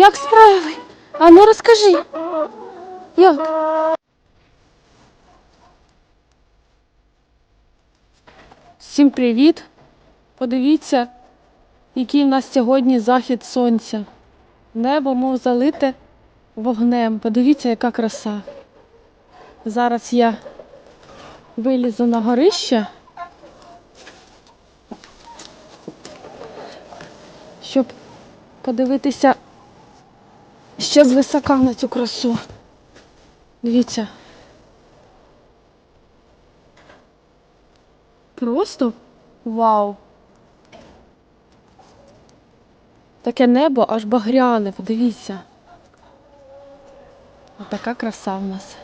Як справи? А ну розкажи. Як? Всім привіт! Подивіться, який в нас сьогодні захід сонця. Небо, мов залите вогнем. Подивіться, яка краса. Зараз я вилізу на горище, щоб подивитися ще з висока на цю красу. Дивіться. Просто вау. Таке небо аж багряне, подивіться. Така краса в нас.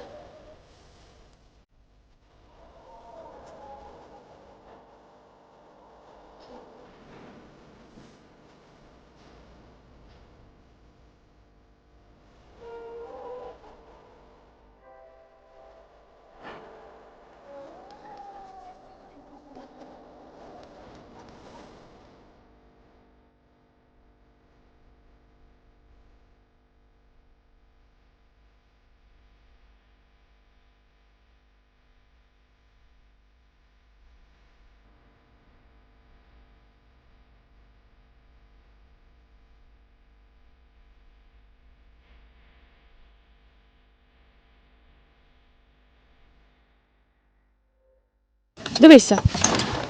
Дивися.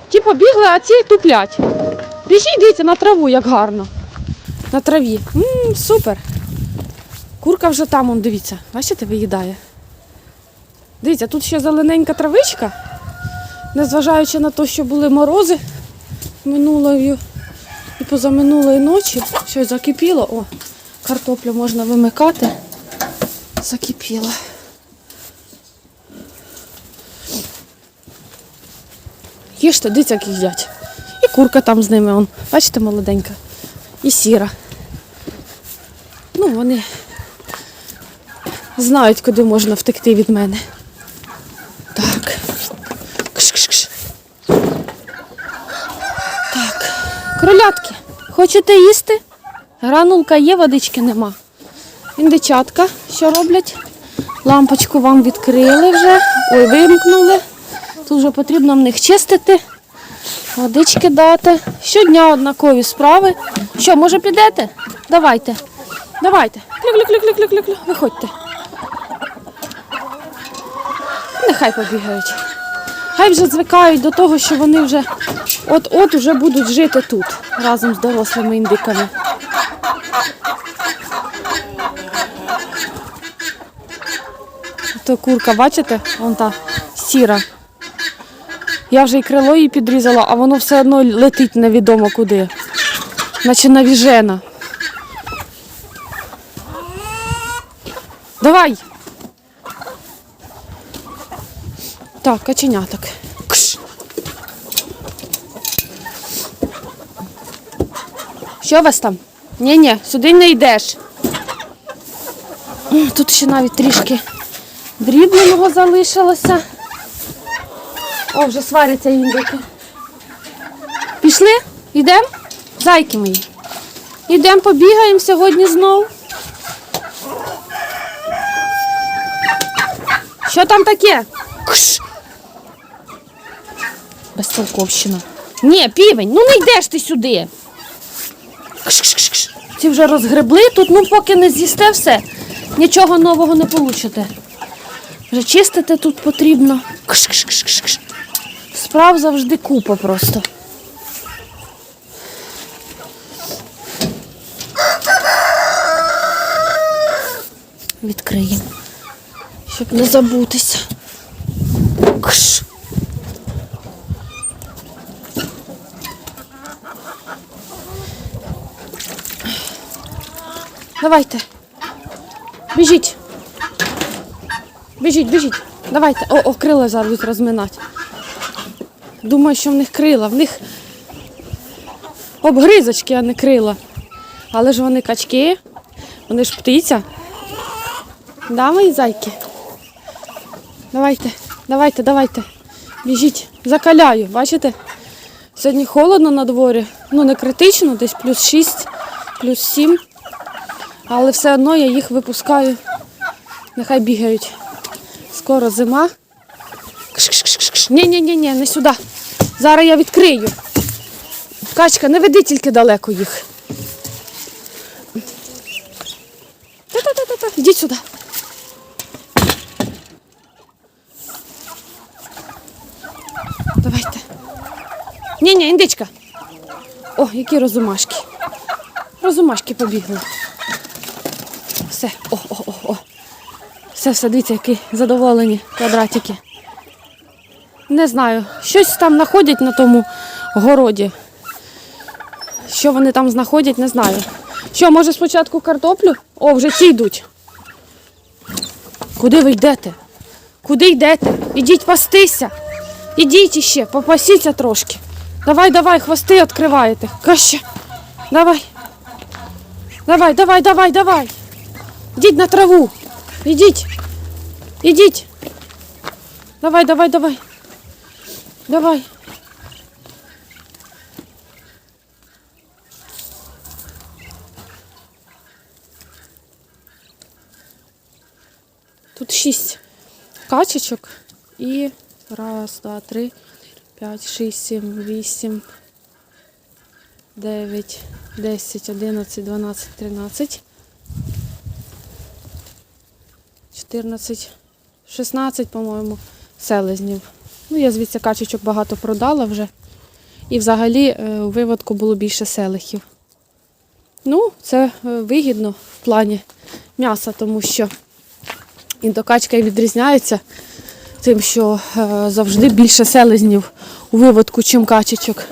Ті побігли, а ці туплять. Біжіть, дивіться, на траву, як гарно. На траві. м супер. Курка вже там, он, дивіться. Бачите, виїдає. Дивіться, тут ще зелененька травичка. Незважаючи на те, що були морози минулої і позаминулої ночі, щось закипіло. О, картоплю можна вимикати. Закипіло. Їжте, дивіться, як їдять. І курка там з ними, он. бачите, молоденька. І сіра. Ну, вони знають, куди можна втекти від мене. Так. Кш-кш-кш. Так. Кролятки, хочете їсти? Гранулка є, водички нема. Індичатка, що роблять? Лампочку вам відкрили вже. Ой, вимкнули. Тут вже потрібно в них чистити, водички дати. Щодня однакові справи. Що, може підете? Давайте. Давайте. Клю-клю-клю-клю-клю-клю. Виходьте. Нехай побігають. Хай вже звикають до того, що вони вже от-от вже будуть жити тут разом з дорослими індиками. То курка, бачите? Вон та сіра. Я вже і крило їй підрізала, а воно все одно летить невідомо куди. Наче навіжена. Давай. Так, каченяток. Кш. Що у вас там? Ні-ні, сюди не йдеш. Тут ще навіть трішки дрібленого залишилося. О, вже сваряться індики. Пішли? Йдемо? Зайки мої. Йдемо, побігаємо сьогодні знов. Що там таке? Кш. Безтолковщина. Ні, півень, ну не йдеш ти сюди. Кш-кш-кш. Ці вже розгребли, тут ну поки не з'їсте все, нічого нового не получите. Вже чистити тут потрібно. Кш-кш-кш-кш. Справ завжди купа просто. Відкриємо, щоб не забутися. Кш. Давайте. Біжіть. Біжіть, біжіть. Давайте. О, о, крила зараз розминати. Думаю, що в них крила. В них обгризочки, а не крила. Але ж вони качки, вони ж птиця. Да, мої зайки? Давайте, давайте, давайте. Біжіть, закаляю, бачите? Сьогодні холодно на дворі. Ну, не критично, десь плюс 6, плюс 7. Але все одно я їх випускаю. Нехай бігають. Скоро зима. Кш-кш-кш-кш. Ні-ні-ні, не сюди. Зараз я відкрию. Качка, не веди тільки далеко їх. Та-та-та-та, ідіть сюди. Давайте. Ні-ні, індичка. О, які розумашки. Розумашки побігли. Все. О, о, о, о. Все, все, дивіться, які задоволені квадратики. Не знаю, щось там знаходять на тому городі. Що вони там знаходять, не знаю. Що, може спочатку картоплю? О, вже ці йдуть. Куди ви йдете? Куди йдете? Ідіть пастися. Ідіть іще, попасіться трошки. Давай, давай, хвости відкриваєте. Краще. Давай. Давай, давай, давай, давай. Ідіть на траву. Ідіть. Ідіть. Давай, давай, давай. Давай. Тут шість качечок і раз, два, три, п'ять, шість, сім, вісім, дев'ять, десять, одинадцять, дванадцять, тринадцять. 14, 16, по-моєму, селезнів. Ну, я звідси качечок багато продала вже. І взагалі е, у виводку було більше селихів. Ну, це е, вигідно в плані м'яса, тому що індокачка і відрізняється тим, що е, завжди більше селезнів у виводку, чим качечок.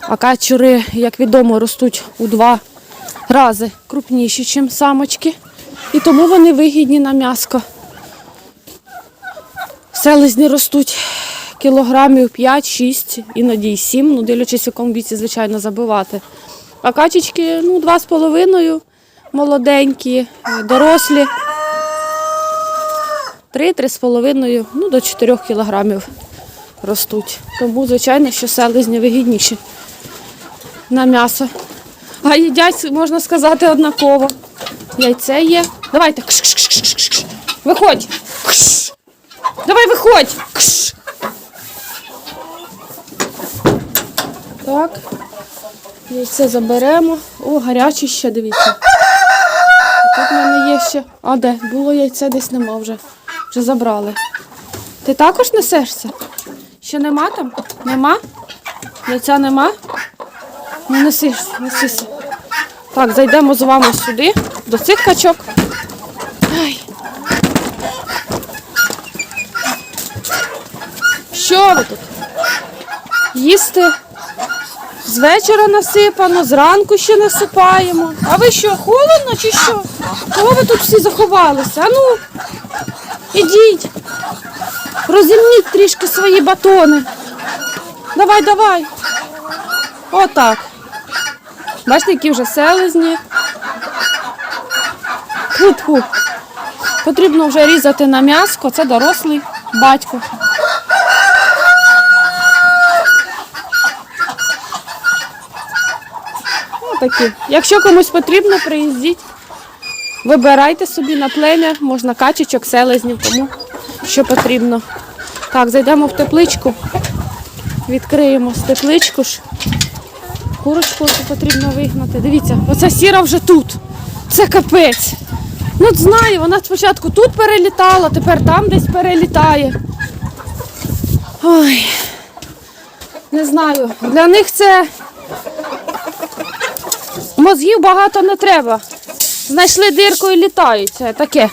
А качури, як відомо, ростуть у два рази крупніші, ніж самочки. І тому вони вигідні на м'яско. Селезні ростуть кілограмів 5-6, іноді й 7, ну дивлячись, в якому віці, звичайно, забивати. А качечки ну, 2,5, молоденькі, дорослі. 3-3,5, ну до 4 кілограмів ростуть. Тому, звичайно, що селезні вигідніші на м'ясо. А їдять, можна сказати, однаково. Яйце є. Давайте. Виходь. Давай виходь. Кш. Так. Яйце заберемо. О, гаряче ще, дивіться. Тут в мене є ще. А де? Було яйце, десь нема вже. Вже забрали. Ти також несешся? Ще нема там? Нема? Яйця нема? Ну несись, несися. Так, зайдемо з вами сюди, до цих качок. Ай. Що ви тут? Їсти з вечора насипано, зранку ще насипаємо. А ви що, холодно чи що? Кого ви тут всі заховалися? А ну, ідіть, розімніть трішки свої батони. Давай, давай. Отак. Бачите, які вже селезні. Тьфу-тьфу. Потрібно вже різати на м'яско, це дорослий батько. Отакі. Якщо комусь потрібно, приїздіть. Вибирайте собі на плем'я, можна качечок, селезнів, тому що потрібно. Так, зайдемо в тепличку, відкриємо тепличку ж. Курочку потрібно вигнати. Дивіться, оця сіра вже тут. Це капець. Ну, знаю, вона спочатку тут перелітала, тепер там десь перелітає. Ой. Не знаю. Для них це мозгів багато не треба. Знайшли дирку і літають. Таке.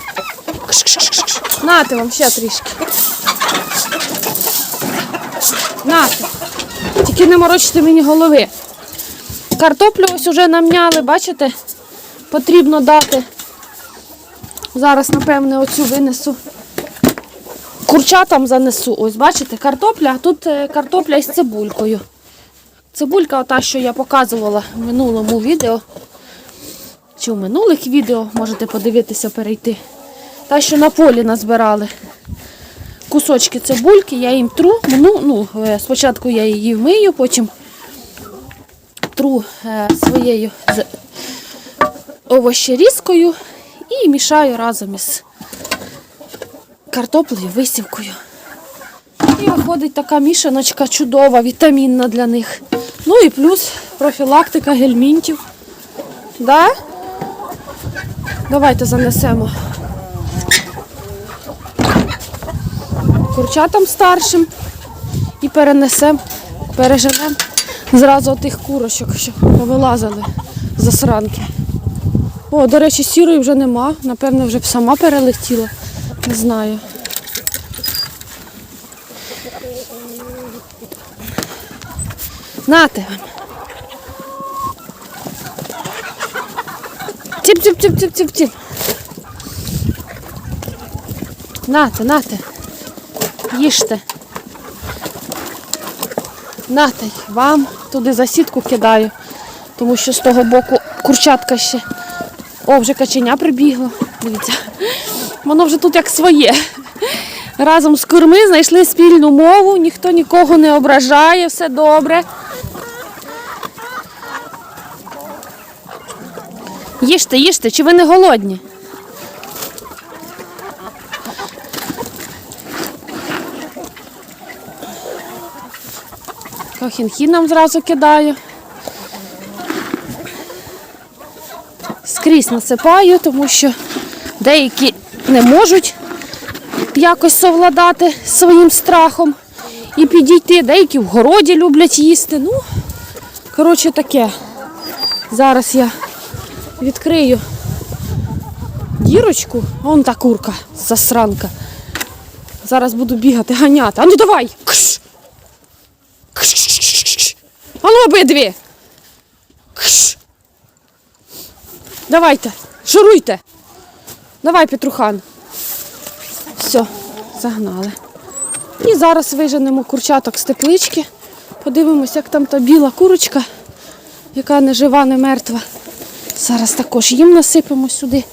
Кш-кш-кш-кш. Нате вам ще трішки. Нате. Тільки не морочте мені голови. Картоплю ось уже намняли, бачите? Потрібно дати. Зараз, напевне, оцю винесу. Курчатам занесу. Ось, бачите, картопля, а тут е, картопля із цибулькою. Цибулька, ота, що я показувала в минулому відео. Чи в минулих відео можете подивитися, перейти. Та, що на полі назбирали. Кусочки цибульки, я їм тру. Ну, ну, е, спочатку я її вмию, потім тру е, своєю овощерізкою і мішаю разом із картоплею, висівкою. І виходить така мішаночка чудова, вітамінна для них. Ну і плюс профілактика гельмінтів. Да? Давайте занесемо курчатам старшим і перенесемо, переженемо зразу тих курочок, що повилазили засранки. О, до речі, сірої вже нема. Напевно, вже б сама перелетіла. Не знаю. Нате вам. Тіп, тіп, тіп, тіп, тіп, тіп. Нате, нате. Їжте. Нате, вам туди за сітку кидаю, тому що з того боку курчатка ще. О, вже каченя прибігло. Дивіться. Воно вже тут як своє. Разом з курми знайшли спільну мову, ніхто нікого не ображає, все добре. Їжте, їжте, чи ви не голодні? Кохінхі нам зразу кидаю. Скрізь насипаю, тому що деякі не можуть якось совладати своїм страхом і підійти. Деякі в городі люблять їсти. Ну, коротше, таке. Зараз я відкрию дірочку. Вон та курка, засранка. Зараз буду бігати, ганяти. А ну давай! Кш! Кш! А ну обидві! Кш! Давайте, шуруйте. Давай, Петрухан. Все, загнали. І зараз виженемо курчаток з теплички. Подивимось, як там та біла курочка, яка не жива, не мертва. Зараз також їм насипемо сюди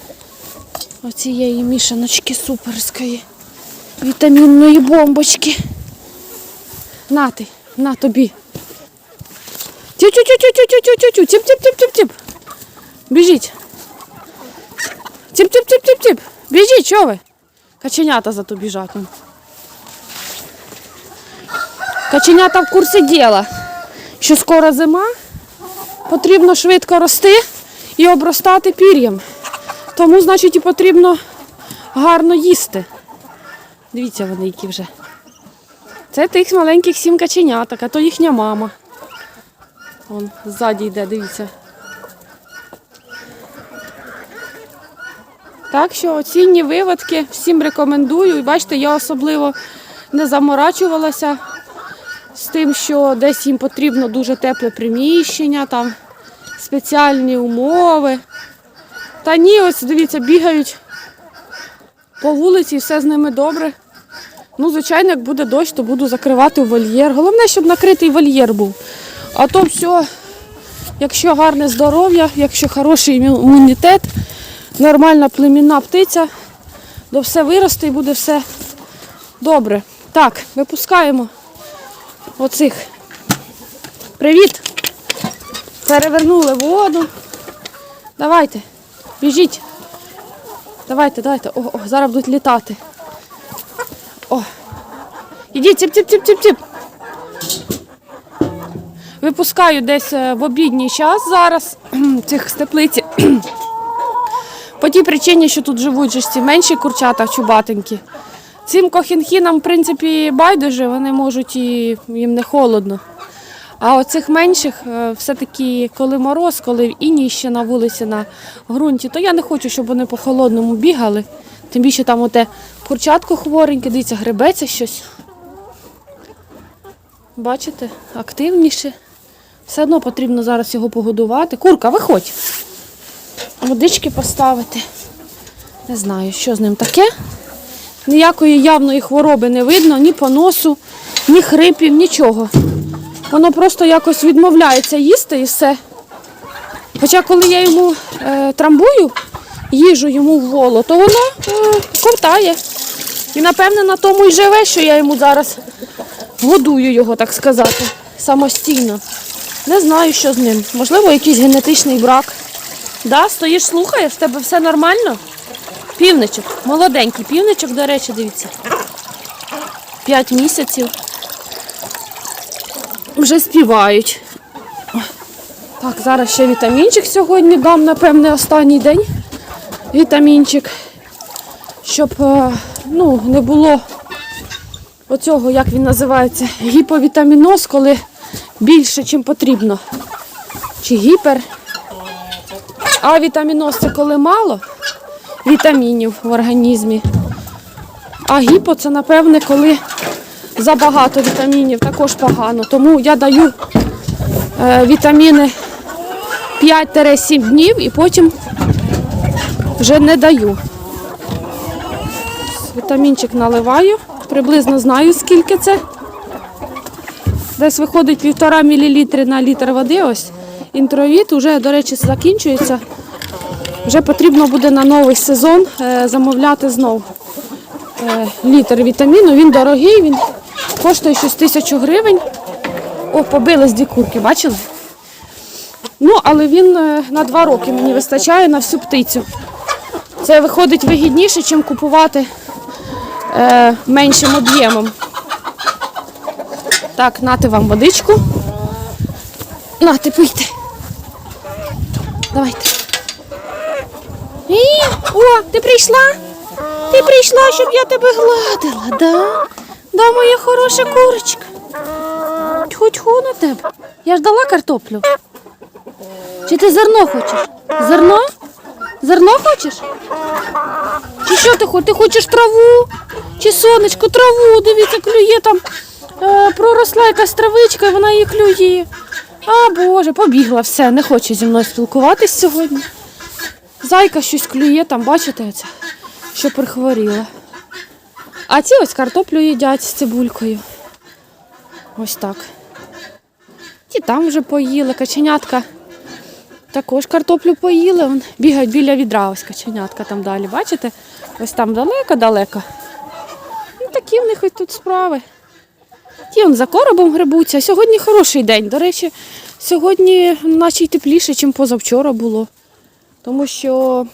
оцієї мішаночки суперської, вітамінної бомбочки. На ти, на тобі. Тю-тю-тю-тю-тю-тю-тю-тю, тіп-тіп-тіп-тіп-тіп. Біжіть. Тіп-тіп-тіп-тіп-тіп. Біжіть, чого ви? Каченята зато біжать. он. Каченята в курсі діла, що скоро зима, потрібно швидко рости і обростати пір'ям. Тому, значить, і потрібно гарно їсти. Дивіться вони, які вже. Це тих маленьких сім каченяток, а то їхня мама. Вон ззаді йде, дивіться. Так що оцінні виводки всім рекомендую. І бачите, я особливо не заморачувалася з тим, що десь їм потрібно дуже тепле приміщення, там спеціальні умови. Та ні, ось дивіться, бігають по вулиці, все з ними добре. Ну, звичайно, як буде дощ, то буду закривати вольєр. Головне, щоб накритий вольєр був. А то все, якщо гарне здоров'я, якщо хороший імунітет, нормальна племінна птиця, то все виросте і буде все добре. Так, випускаємо оцих. Привіт! Перевернули воду. Давайте, біжіть. Давайте, давайте. О, о, зараз будуть літати. О. Ідіть, тіп, тіп, тіп, тіп, тіп. Випускаю десь е, в обідній час зараз цих з теплиці. По тій причині, що тут живуть же ж ці менші курчата чубатенькі. Цим кохінхінам, в принципі, байдуже, вони можуть і їм не холодно. А оцих менших, е, все-таки, коли мороз, коли іній ще на вулиці на ґрунті, то я не хочу, щоб вони по холодному бігали. Тим більше там оте курчатко хвореньке, дивіться, гребеться щось. Бачите, активніше. Все одно потрібно зараз його погодувати. Курка, виходь. Водички поставити. Не знаю, що з ним таке. Ніякої явної хвороби не видно, ні по носу, ні хрипів, нічого. Воно просто якось відмовляється їсти і все. Хоча коли я йому е, трамбую, їжу йому в воло, то воно е, ковтає. І напевне на тому й живе, що я йому зараз годую його, так сказати, самостійно. Не знаю, що з ним. Можливо, якийсь генетичний брак. Да, стоїш, слухаєш, в тебе все нормально? Півничок, молоденький півничок, до речі, дивіться. П'ять місяців. Вже співають. Так, зараз ще вітамінчик сьогодні дам, напевне, останній день. Вітамінчик. Щоб е, ну, не було оцього, як він називається, гіповітаміноз, коли більше, чим потрібно. Чи гіпер. А вітаміноз це коли мало вітамінів в організмі. А гіпо це, напевне, коли забагато вітамінів, також погано. Тому я даю е, вітаміни 5-7 днів і потім вже не даю. Вітамінчик наливаю, приблизно знаю, скільки це. Десь виходить півтора мілілітри на літр води. Ось інтровіт вже, до речі, закінчується. Вже потрібно буде на новий сезон е, замовляти знов е, літр вітаміну. Він дорогий, він коштує щось тисячу гривень. О, побились дві курки, бачили? Ну, але він е, на два роки мені вистачає на всю птицю. Це виходить вигідніше, ніж купувати е, меншим об'ємом. Так, нати вам водичку. Нати, пийте. Давайте. І, о, ти прийшла? Ти прийшла, щоб я тебе гладила, да? Да, моя хороша курочка. Тьху-тьху на тебе. Я ж дала картоплю. Чи ти зерно хочеш? Зерно? Зерно хочеш? Чи що ти хочеш? Ти хочеш траву? Чи сонечко, траву? Дивіться, клює там. Е, проросла якась травичка, і вона її клює. А Боже, побігла все, не хоче зі мною спілкуватись сьогодні. Зайка щось клює там, бачите оце, що прихворіла. А ці ось картоплю їдять з цибулькою. Ось так. Ті там вже поїли, каченятка. Також картоплю поїли, вон, бігають біля відра, ось каченятка там далі. Бачите? Ось там далеко-далеко. Ну, такі в них ось тут справи. Ті он за коробом грибуться. Сьогодні хороший день. До речі, сьогодні наче й тепліше, ніж позавчора було. Тому що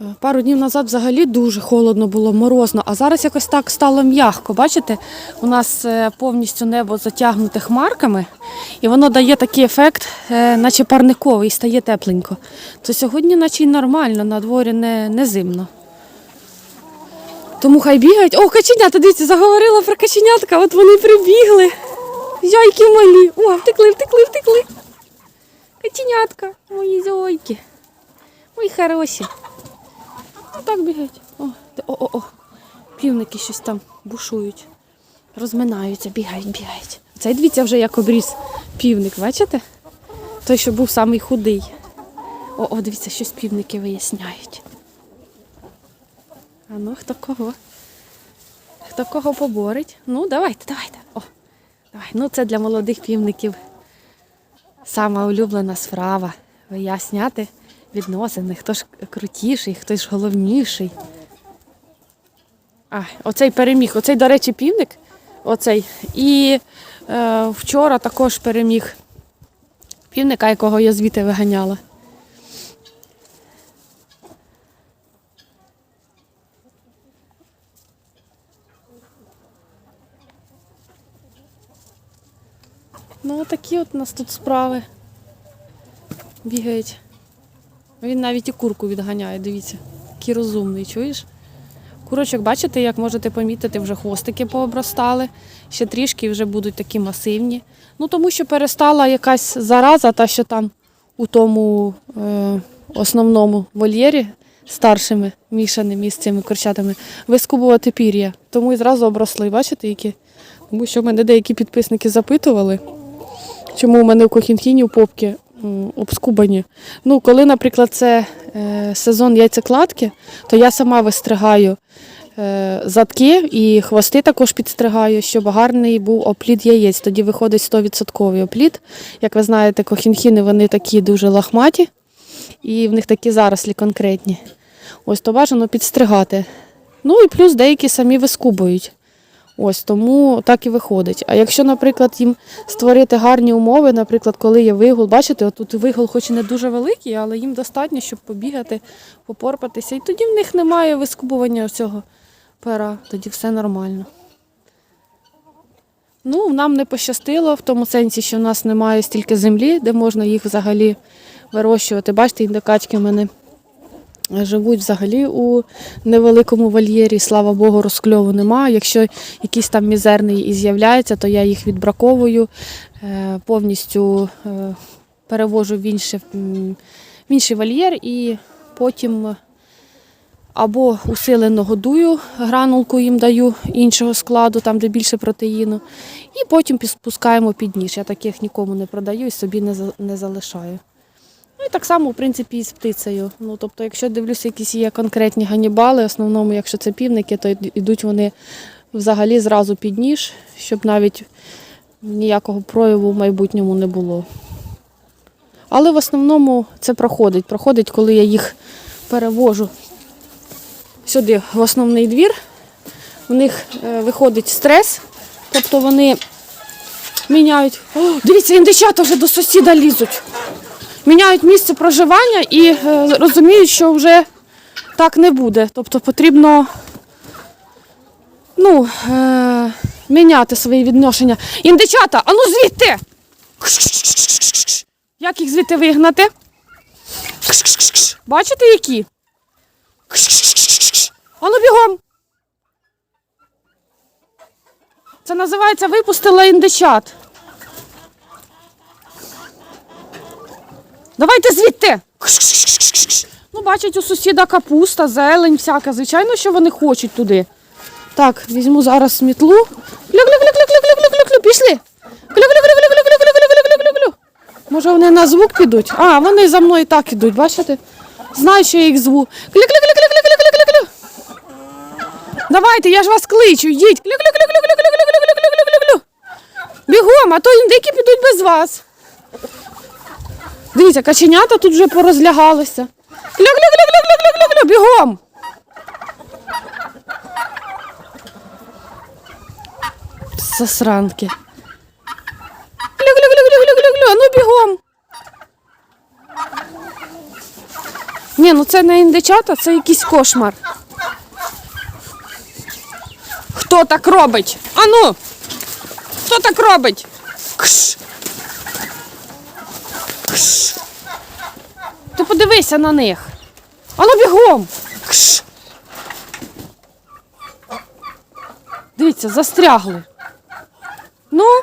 е, пару днів назад взагалі дуже холодно було, морозно, а зараз якось так стало м'ягко. Бачите, у нас е, повністю небо затягнуте хмарками, і воно дає такий ефект, е, наче парниковий, стає тепленько. То сьогодні, наче й нормально, на дворі не, не зимно. Тому хай бігають. О, каченята, дивіться, заговорила про каченятка, от вони прибігли. Яйки малі. О, втекли, втекли, втекли. Каченятка, мої зойки. Мої хороші. Так бігають. О, де- о, о, о. Півники щось там бушують. Розминаються, бігають, бігають. Цей дивіться вже як обріз півник, бачите? Той, що був самий худий. О, о, дивіться, щось півники виясняють. А ну, хто кого? Хто кого поборить? Ну, давайте, давайте. О, давай. Ну, це для молодих півників сама улюблена справа. Виясняти відносини, хто ж крутіший, хто ж головніший. А, оцей переміг. Оцей, до речі, півник. Оцей. І е, вчора також переміг півника, якого я звідти виганяла. Ну, такі от у нас тут справи бігають. Він навіть і курку відганяє, дивіться. Який розумний, чуєш? Курочок, бачите, як можете помітити, вже хвостики пообростали, ще трішки вже будуть такі масивні. Ну, тому що перестала якась зараза, та що там у тому е, основному вольєрі старшими, мішаними з цими курчатами, вискубувати пір'я. Тому і зразу обросли, бачите, які? Тому що в мене деякі підписники запитували, чому у мене в кохінхіні у попки обскубані. Ну, коли, наприклад, це е, сезон яйцекладки, то я сама вистригаю е, задки і хвости також підстригаю, щоб гарний був оплід яєць. Тоді виходить 100% оплід. Як ви знаєте, кохінхіни вони такі дуже лахматі, і в них такі зарослі конкретні. Ось то бажано підстригати. Ну і плюс деякі самі вискубують. Ось тому так і виходить. А якщо, наприклад, їм створити гарні умови, наприклад, коли є вигул, бачите, тут вигул, хоч і не дуже великий, але їм достатньо, щоб побігати, попорпатися. І тоді в них немає вискубування цього пера, тоді все нормально. Ну, нам не пощастило в тому сенсі, що в нас немає стільки землі, де можна їх взагалі вирощувати. Бачите, індикачки в мене живуть взагалі у невеликому вольєрі. Слава Богу, розкльову немає. Якщо якийсь там мізерний і з'являється, то я їх відбраковую, е, повністю е, перевожу в, інше, м, в інший вольєр і потім або усилено годую, гранулку їм даю іншого складу, там де більше протеїну, і потім піс- пускаємо під ніж. Я таких нікому не продаю і собі не залишаю. Ну і так само, в принципі, і з птицею. Ну, тобто, якщо дивлюся, якісь є конкретні ганібали, в основному, якщо це півники, то йдуть вони взагалі зразу під ніж, щоб навіть ніякого прояву в майбутньому не було. Але в основному це проходить. Проходить, коли я їх перевожу сюди, в основний двір. В них е, виходить стрес, тобто вони міняють. О, дивіться, індичата вже до сусіда лізуть міняють місце проживання і е, розуміють, що вже так не буде. Тобто потрібно ну, е, міняти свої відношення. Індичата, а ну звідти! Як їх звідти вигнати? Бачите, які? Ану бігом. Це називається випустила індичат. Давайте звідти. Ну, бачать, у сусіда капуста, зелень, всяка. Звичайно, що вони хочуть туди. Так, візьму зараз мітлу. Клю-клю-клю-клю-клю-клю-клю-клю. Пішли. Клю-клю-клю-клю-клю-клю-клю-клю-клю. Може вони на звук підуть? А, вони за мною так ідуть, бачите? Знаю, що я їх зву. Клю-клю-клю-клю-клю-клю-клю-клю. Давайте, я ж вас кличу, йдіть. Клю-клю-клю-клю-клю-клю-клю-клю-клю-клю-клю. Бігом, а то індики підуть без вас. Дивіться, каченята тут вже порозлягалися. Клю-клю-клю-клю-клю-клю-клю, бігом. Сосранки. Клю-клю-клю-клю-клю-клю, ну бігом. Ні, ну це не індичата, це якийсь кошмар. Хто так робить? Ану! Хто так робить? Кш. Кш. Ти подивися на них. Ану бігом. Кш. Дивіться, застрягли. Ну.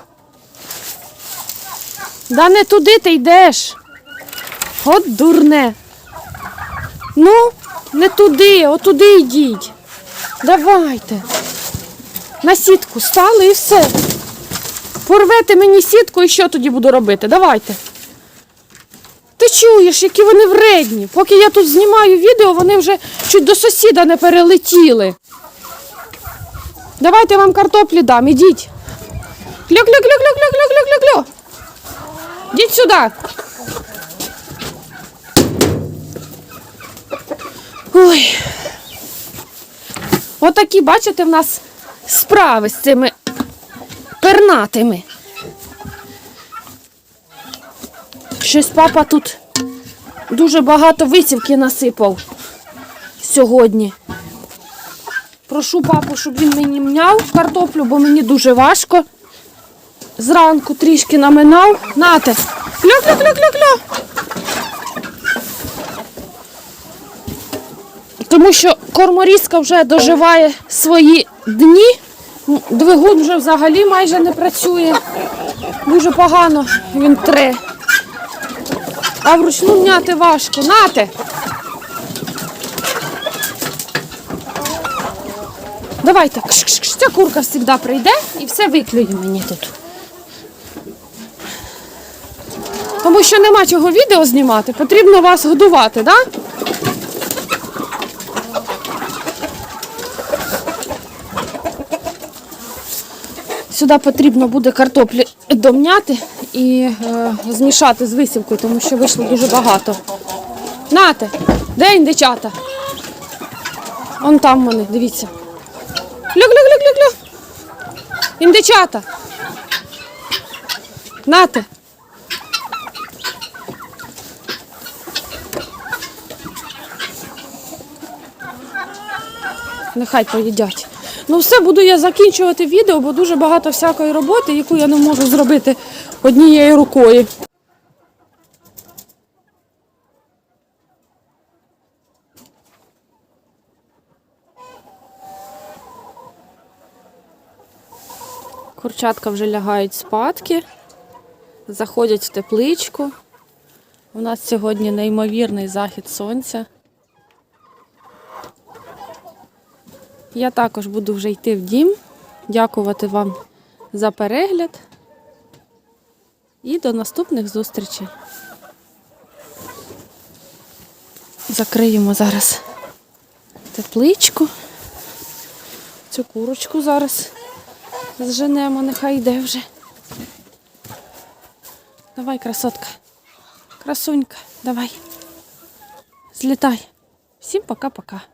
Да не туди ти йдеш. От дурне. Ну, не туди, отуди йдіть. Давайте. На сітку стали і все. Порвете мені сітку і що тоді буду робити? Давайте. Чуєш, які вони вредні. Поки я тут знімаю відео, вони вже чуть до сусіда не перелетіли. Давайте вам картоплі дам, ідіть. Клю-клю-клю-клю-клю-клю-клю-клю. Ідіть сюди. Ой. Отакі, бачите, в нас справи з цими пернатими. Щось папа тут дуже багато висівки насипав сьогодні. Прошу папу, щоб він мені мняв картоплю, бо мені дуже важко. Зранку трішки наминав. Нате. Клю-клю-клю-клю-клю. Тому що корморізка вже доживає свої дні. Двигун вже взагалі майже не працює. Дуже погано він тре. А вручну мняти важко. Нате. Давайте. Кш-кш-кш. Ця курка завжди прийде і все виклює мені тут. Тому що нема чого відео знімати, потрібно вас годувати, так? Да? Сюди потрібно буде картоплі домняти і е, змішати з висівкою, тому що вийшло дуже багато. Нате, де індичата? Вон там вони, дивіться. Глю-глю-глю-глю-глю. Індичата. Нате. Нехай поїдять. Ну все, буду я закінчувати відео, бо дуже багато всякої роботи, яку я не можу зробити однією рукою. Курчатка вже лягають спадки, заходять в тепличку. У нас сьогодні неймовірний захід сонця. Я також буду вже йти в дім. Дякувати вам за перегляд. І до наступних зустрічей. Закриємо зараз тепличку. Цю курочку зараз зженемо, нехай йде вже. Давай, красотка. Красунька, давай. Злітай. Всім пока-пока.